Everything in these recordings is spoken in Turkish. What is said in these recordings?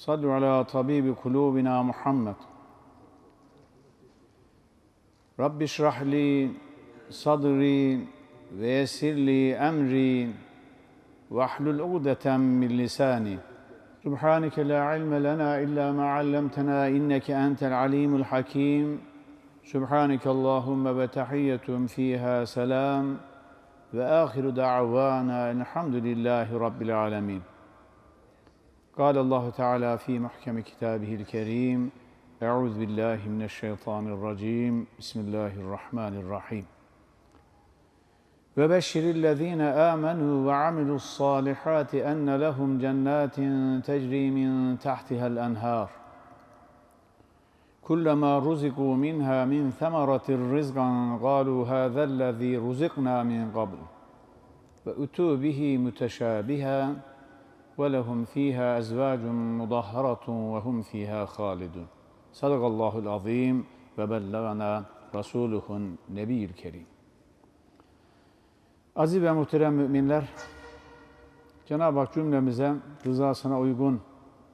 صلوا على طبيب قلوبنا محمد. رب اشرح لي صدري ويسر لي أمري واحلل عقدة من لساني. سبحانك لا علم لنا إلا ما علمتنا إنك أنت العليم الحكيم. سبحانك اللهم وتحية فيها سلام. وآخر دعوانا الحمد لله رب العالمين. قال الله تعالى في محكم كتابه الكريم أعوذ بالله من الشيطان الرجيم. بسم الله الرحمن الرحيم. وبشر الذين آمنوا وعملوا الصالحات أن لهم جنات تجري من تحتها الأنهار. كلما رزقوا منها من ثمرة رزقا قالوا هذا الذي رزقنا من قبل. وأتوا به متشابها ولهم فيها أزواج مطهرة وهم فيها خالدون صدق الله العظيم وبلغنا رسوله النبي الكريم Aziz ve muhterem müminler, Cenab-ı Hak cümlemize rızasına uygun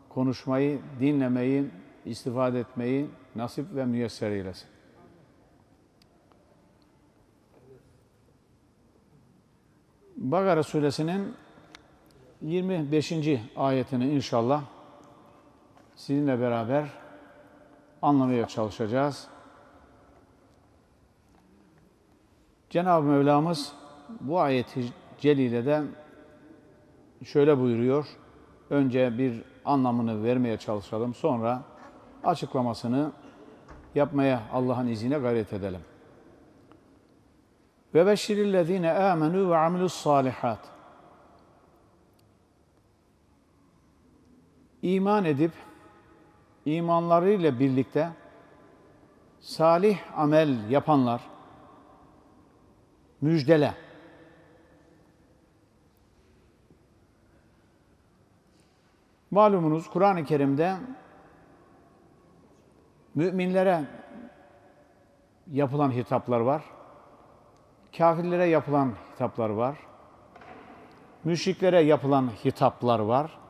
konuşmayı, dinlemeyi, istifade etmeyi nasip ve müyesser eylesin. Bakara suresinin 25. ayetini inşallah sizinle beraber anlamaya çalışacağız. Cenab-ı Mevlamız bu ayeti celilede şöyle buyuruyor. Önce bir anlamını vermeye çalışalım. Sonra açıklamasını yapmaya Allah'ın izniyle gayret edelim. Ve beşirillezine amenu ve amilus salihat. İman edip imanlarıyla birlikte salih amel yapanlar müjdele. Malumunuz Kur'an-ı Kerim'de müminlere yapılan hitaplar var. Kafirlere yapılan hitaplar var. Müşriklere yapılan hitaplar var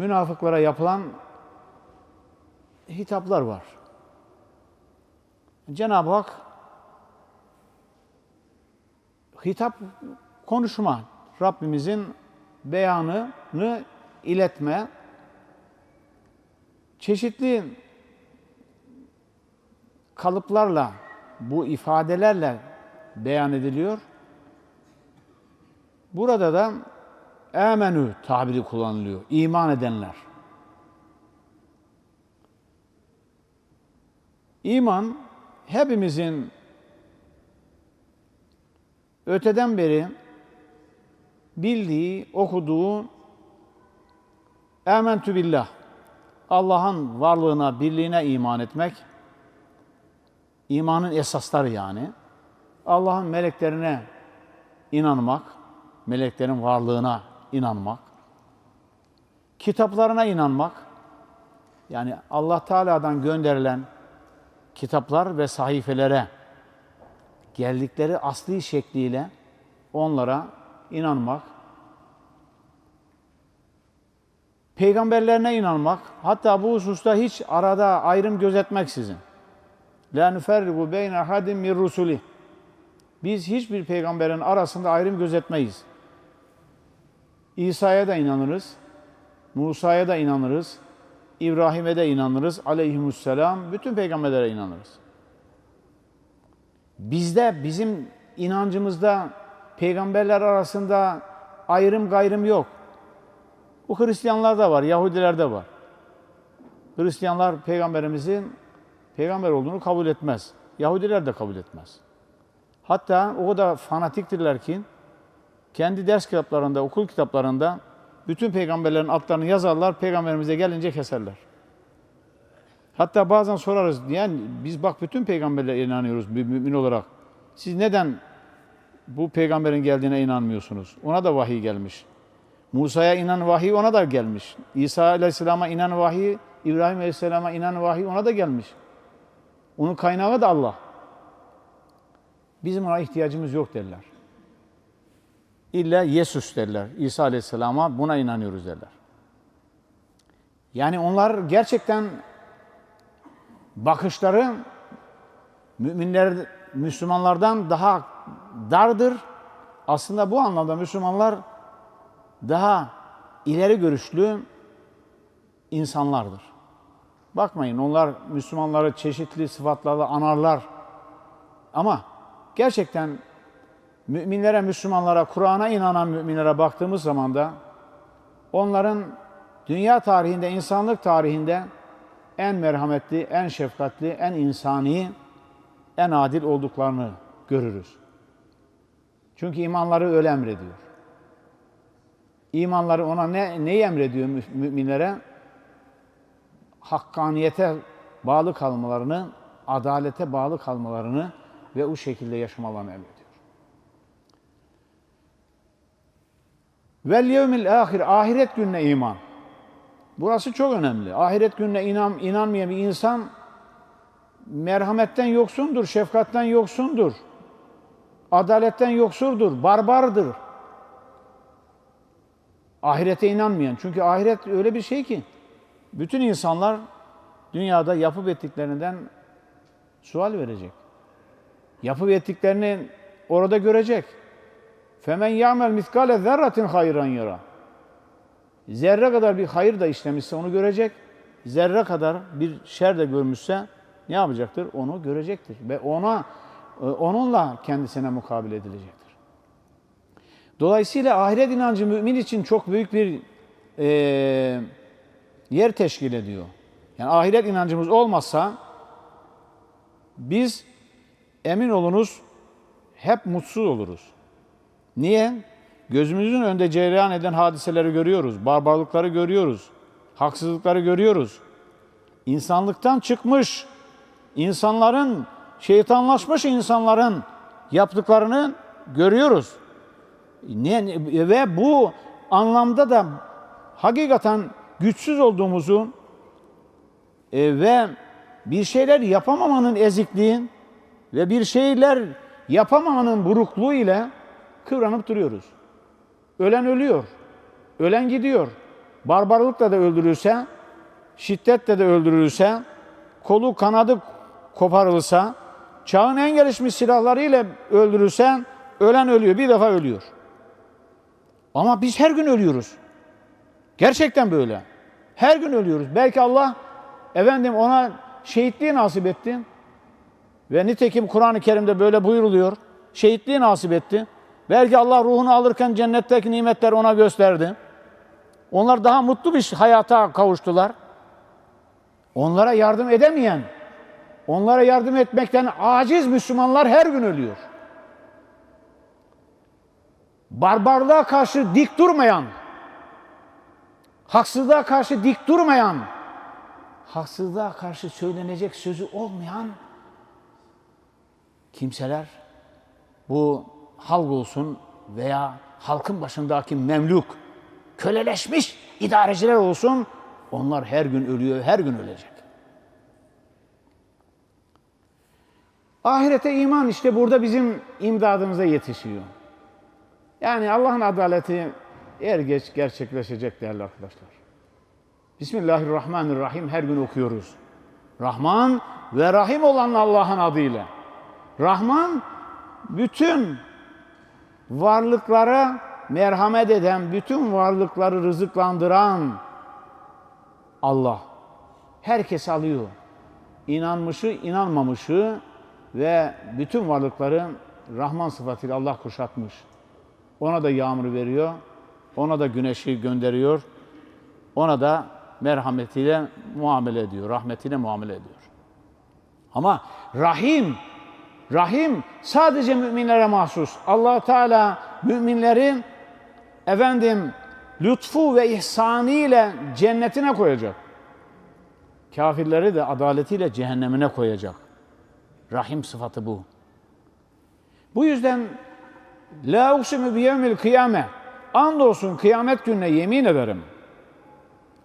münafıklara yapılan hitaplar var. Cenab-ı Hak hitap konuşma, Rabbimizin beyanını iletme, çeşitli kalıplarla, bu ifadelerle beyan ediliyor. Burada da Âmenü tabiri kullanılıyor. İman edenler. İman hepimizin öteden beri bildiği, okuduğu Âmentü billah. Allah'ın varlığına, birliğine iman etmek. imanın esasları yani. Allah'ın meleklerine inanmak, meleklerin varlığına inanmak, kitaplarına inanmak, yani Allah Teala'dan gönderilen kitaplar ve sahifelere geldikleri asli şekliyle onlara inanmak, peygamberlerine inanmak, hatta bu hususta hiç arada ayrım gözetmeksizin. La nuferrigu beyne hadim mir rusuli. Biz hiçbir peygamberin arasında ayrım gözetmeyiz. İsa'ya da inanırız, Musa'ya da inanırız, İbrahim'e de inanırız, aleyhisselam, bütün peygamberlere inanırız. Bizde, bizim inancımızda peygamberler arasında ayrım gayrım yok. Bu Hristiyanlarda var, Yahudilerde var. Hristiyanlar peygamberimizin peygamber olduğunu kabul etmez. Yahudiler de kabul etmez. Hatta o kadar fanatiktirler ki kendi ders kitaplarında, okul kitaplarında Bütün peygamberlerin adlarını yazarlar, peygamberimize gelince keserler. Hatta bazen sorarız, yani biz bak bütün peygamberlere inanıyoruz mümin olarak. Siz neden bu peygamberin geldiğine inanmıyorsunuz? Ona da vahiy gelmiş. Musa'ya inen vahiy ona da gelmiş. İsa Aleyhisselam'a inen vahiy, İbrahim Aleyhisselam'a inen vahiy ona da gelmiş. Onun kaynağı da Allah. Bizim ona ihtiyacımız yok derler. İlla Yesus derler. İsa Aleyhisselam'a buna inanıyoruz derler. Yani onlar gerçekten bakışları müminler, Müslümanlardan daha dardır. Aslında bu anlamda Müslümanlar daha ileri görüşlü insanlardır. Bakmayın onlar Müslümanları çeşitli sıfatlarla anarlar. Ama gerçekten müminlere, Müslümanlara, Kur'an'a inanan müminlere baktığımız zaman da onların dünya tarihinde, insanlık tarihinde en merhametli, en şefkatli, en insani, en adil olduklarını görürüz. Çünkü imanları öyle emrediyor. İmanları ona ne, neyi emrediyor mü- müminlere? Hakkaniyete bağlı kalmalarını, adalete bağlı kalmalarını ve o şekilde yaşamalarını emrediyor. Vel yevmil ahir, ahiret gününe iman. Burası çok önemli. Ahiret gününe inan, inanmayan bir insan merhametten yoksundur, şefkatten yoksundur. Adaletten yoksurdur, barbardır. Ahirete inanmayan. Çünkü ahiret öyle bir şey ki bütün insanlar dünyada yapıp ettiklerinden sual verecek. Yapıp ettiklerini orada görecek. Femen ya'mel miskale zerratin hayran yara. Zerre kadar bir hayır da işlemişse onu görecek. Zerre kadar bir şer de görmüşse ne yapacaktır? Onu görecektir ve ona e, onunla kendisine mukabil edilecektir. Dolayısıyla ahiret inancı mümin için çok büyük bir e, yer teşkil ediyor. Yani ahiret inancımız olmazsa biz emin olunuz hep mutsuz oluruz. Niye? Gözümüzün önünde cereyan eden hadiseleri görüyoruz, barbarlıkları görüyoruz, haksızlıkları görüyoruz. İnsanlıktan çıkmış, insanların, şeytanlaşmış insanların yaptıklarını görüyoruz. Ne, ve bu anlamda da hakikaten güçsüz olduğumuzu e, ve bir şeyler yapamamanın ezikliği ve bir şeyler yapamamanın burukluğu ile kıvranıp duruyoruz. Ölen ölüyor. Ölen gidiyor. Barbarlıkla da öldürülse, şiddetle de öldürülse, kolu kanadı koparılsa, çağın en gelişmiş silahlarıyla öldürülse, ölen ölüyor. Bir defa ölüyor. Ama biz her gün ölüyoruz. Gerçekten böyle. Her gün ölüyoruz. Belki Allah efendim ona şehitliği nasip etti. Ve nitekim Kur'an-ı Kerim'de böyle buyuruluyor. Şehitliği nasip etti. Belki Allah ruhunu alırken cennetteki nimetler ona gösterdi. Onlar daha mutlu bir hayata kavuştular. Onlara yardım edemeyen, onlara yardım etmekten aciz Müslümanlar her gün ölüyor. Barbarlığa karşı dik durmayan, haksızlığa karşı dik durmayan, haksızlığa karşı söylenecek sözü olmayan kimseler bu halk olsun veya halkın başındaki memluk, köleleşmiş idareciler olsun onlar her gün ölüyor, her gün ölecek. Ahirete iman işte burada bizim imdadımıza yetişiyor. Yani Allah'ın adaleti er geç gerçekleşecek değerli arkadaşlar. Bismillahirrahmanirrahim her gün okuyoruz. Rahman ve Rahim olan Allah'ın adıyla. Rahman bütün varlıklara merhamet eden, bütün varlıkları rızıklandıran Allah. Herkes alıyor. İnanmışı, inanmamışı ve bütün varlıkları Rahman sıfatıyla Allah kuşatmış. Ona da yağmur veriyor, ona da güneşi gönderiyor, ona da merhametiyle muamele ediyor, rahmetiyle muamele ediyor. Ama Rahim, Rahim sadece müminlere mahsus. allah Teala müminlerin efendim lütfu ve ihsanıyla cennetine koyacak. Kafirleri de adaletiyle cehennemine koyacak. Rahim sıfatı bu. Bu yüzden La uksimu bi yevmil kıyame. Andolsun kıyamet gününe yemin ederim.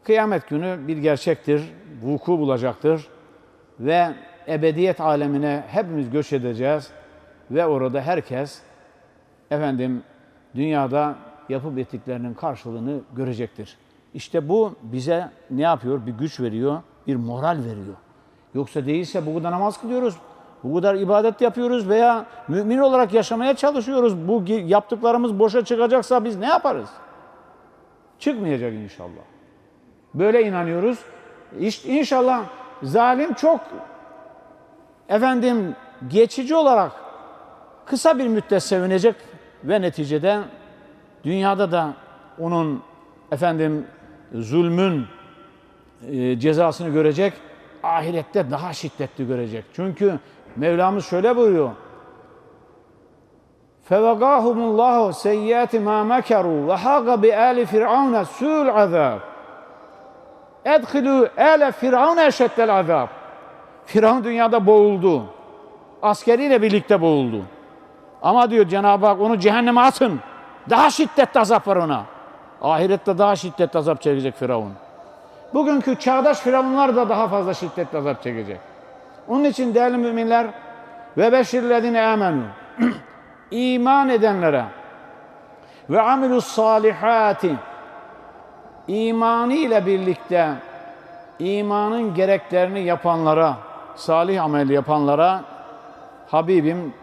Kıyamet günü bir gerçektir, vuku bulacaktır ve ebediyet alemine hepimiz göç edeceğiz ve orada herkes efendim dünyada yapıp ettiklerinin karşılığını görecektir. İşte bu bize ne yapıyor? Bir güç veriyor, bir moral veriyor. Yoksa değilse bu kadar namaz kılıyoruz, bu kadar ibadet yapıyoruz veya mümin olarak yaşamaya çalışıyoruz. Bu yaptıklarımız boşa çıkacaksa biz ne yaparız? Çıkmayacak inşallah. Böyle inanıyoruz. İnşallah zalim çok efendim geçici olarak kısa bir müddet sevinecek ve neticede dünyada da onun efendim zulmün e, cezasını görecek, ahirette daha şiddetli görecek. Çünkü Mevlamız şöyle buyuruyor. فَوَقَاهُمُ اللّٰهُ سَيِّئَاتِ مَا مَكَرُوا وَحَاقَ بِآلِ فِرْعَوْنَ سُوءُ الْعَذَابِ اَدْخِلُوا آلَ فِرْعَوْنَ اَشَدَّ الْعَذَابِ Firavun dünyada boğuldu. Askeriyle birlikte boğuldu. Ama diyor Cenab-ı Hak onu cehenneme atın. Daha şiddetli azap var ona. Ahirette daha şiddetli azap çekecek Firavun. Bugünkü çağdaş firavunlar da daha fazla şiddetli azap çekecek. Onun için değerli müminler ve beşirledine amenu iman edenlere ve amilus salihati imanı ile birlikte imanın gereklerini yapanlara, salih amel yapanlara Habibim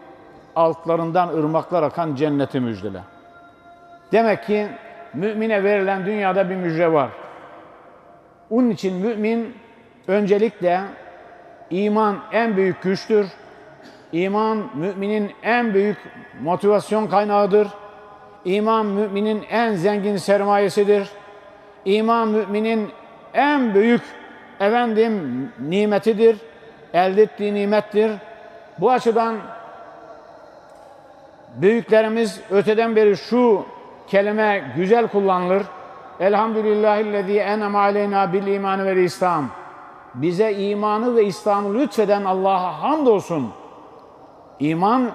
altlarından ırmaklar akan cenneti müjdele. Demek ki mümine verilen dünyada bir müjde var. Onun için mümin öncelikle iman en büyük güçtür. İman müminin en büyük motivasyon kaynağıdır. İman müminin en zengin sermayesidir. İman müminin en büyük efendim nimetidir. Elde ettiği nimettir. Bu açıdan büyüklerimiz öteden beri şu kelime güzel kullanılır. Elhamdülillahillezî en'ama aleyna bil iman ve İslam. Bize imanı ve İslam'ı lütfeden Allah'a hamdolsun. İman,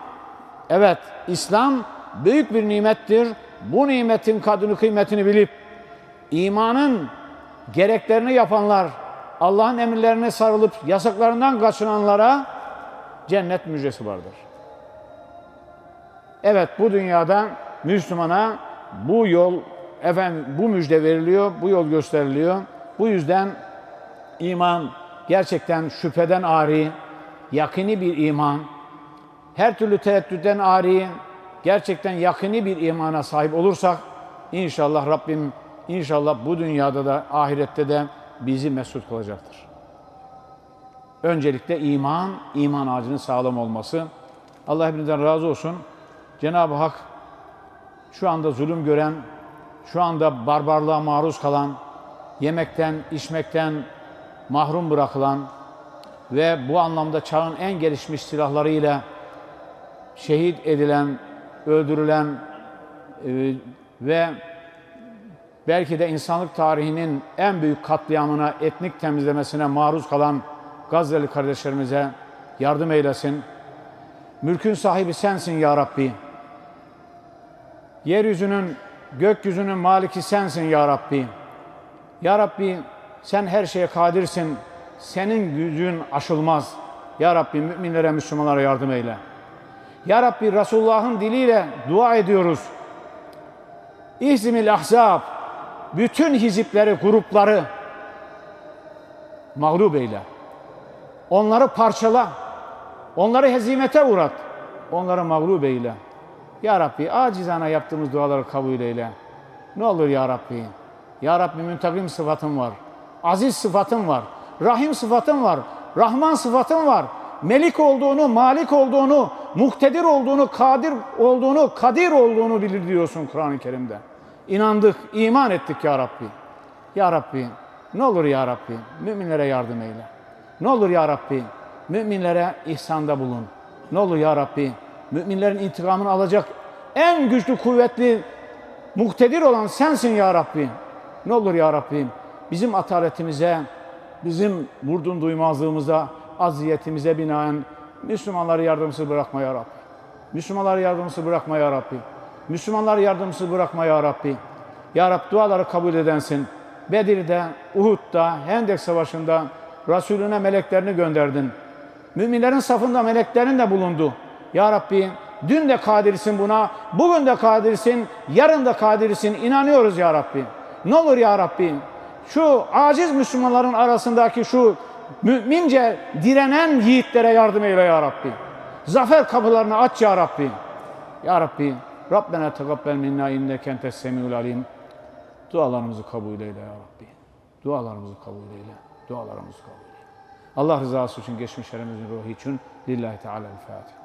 evet İslam büyük bir nimettir. Bu nimetin kadını kıymetini bilip imanın gereklerini yapanlar, Allah'ın emirlerine sarılıp yasaklarından kaçınanlara cennet müjdesi vardır. Evet bu dünyada Müslümana bu yol efendim bu müjde veriliyor, bu yol gösteriliyor. Bu yüzden iman gerçekten şüpheden ari, yakini bir iman. Her türlü tereddütten ari, gerçekten yakini bir imana sahip olursak inşallah Rabbim inşallah bu dünyada da ahirette de bizi mesut kılacaktır. Öncelikle iman, iman ağacının sağlam olması. Allah hepinizden razı olsun. Cenab-ı Hak şu anda zulüm gören, şu anda barbarlığa maruz kalan, yemekten, içmekten mahrum bırakılan ve bu anlamda çağın en gelişmiş silahlarıyla şehit edilen, öldürülen e, ve belki de insanlık tarihinin en büyük katliamına, etnik temizlemesine maruz kalan Gazze'li kardeşlerimize yardım eylesin. Mülkün sahibi sensin ya Rabbi. Yeryüzünün, gökyüzünün maliki sensin ya Rabbi. Ya Rabbi sen her şeye kadirsin. Senin gücün aşılmaz. Ya Rabbi müminlere, Müslümanlara yardım eyle. Ya Rabbi Resulullah'ın diliyle dua ediyoruz. İhzimil ahzab, bütün hizipleri, grupları mağlup eyle. Onları parçala. Onları hezimete uğrat. Onları mağlup eyle. Ya Rabbi acizana yaptığımız duaları kabul eyle. Ne olur Ya Rabbi. Ya Rabbi müntakim sıfatın var. Aziz sıfatın var. Rahim sıfatın var. Rahman sıfatın var. Melik olduğunu, malik olduğunu, muhtedir olduğunu, kadir olduğunu, kadir olduğunu bilir diyorsun Kur'an-ı Kerim'de. İnandık, iman ettik ya Rabbi. Ya Rabbi, ne olur ya Rabbi, müminlere yardım eyle. Ne olur ya Rabbi, müminlere ihsanda bulun. Ne olur ya Rabbi, müminlerin intikamını alacak en güçlü, kuvvetli Muktedir olan sensin ya Rabbi. Ne olur ya Rabbim bizim ataletimize, bizim vurdun duymazlığımıza, aziyetimize binaen Müslümanları yardımsız bırakma ya Rabbi. Müslümanları yardımsız bırakma ya Rabbi. Müslümanları yardımsız bırakma ya Rabbi. Ya Rab duaları kabul edensin. Bedir'de, Uhud'da, Hendek Savaşı'nda Resulüne meleklerini gönderdin. Müminlerin safında meleklerin de bulundu. Ya Rabbi dün de kadirsin buna, bugün de kadirsin, yarın da kadirsin. İnanıyoruz ya Rabbi. Ne olur ya Rabbi şu aciz Müslümanların arasındaki şu mümince direnen yiğitlere yardım eyle ya Rabbi. Zafer kapılarını aç ya Rabbi. Ya Rabbi, Rabbena tegabbel minna inneke entes semiul alim. Dualarımızı kabul eyle ya Rabbi. Dualarımızı kabul eyle. Dualarımızı kabul eyle. Allah rızası için, geçmişlerimizin ruhu için. Lillahi Teala'l-Fatiha.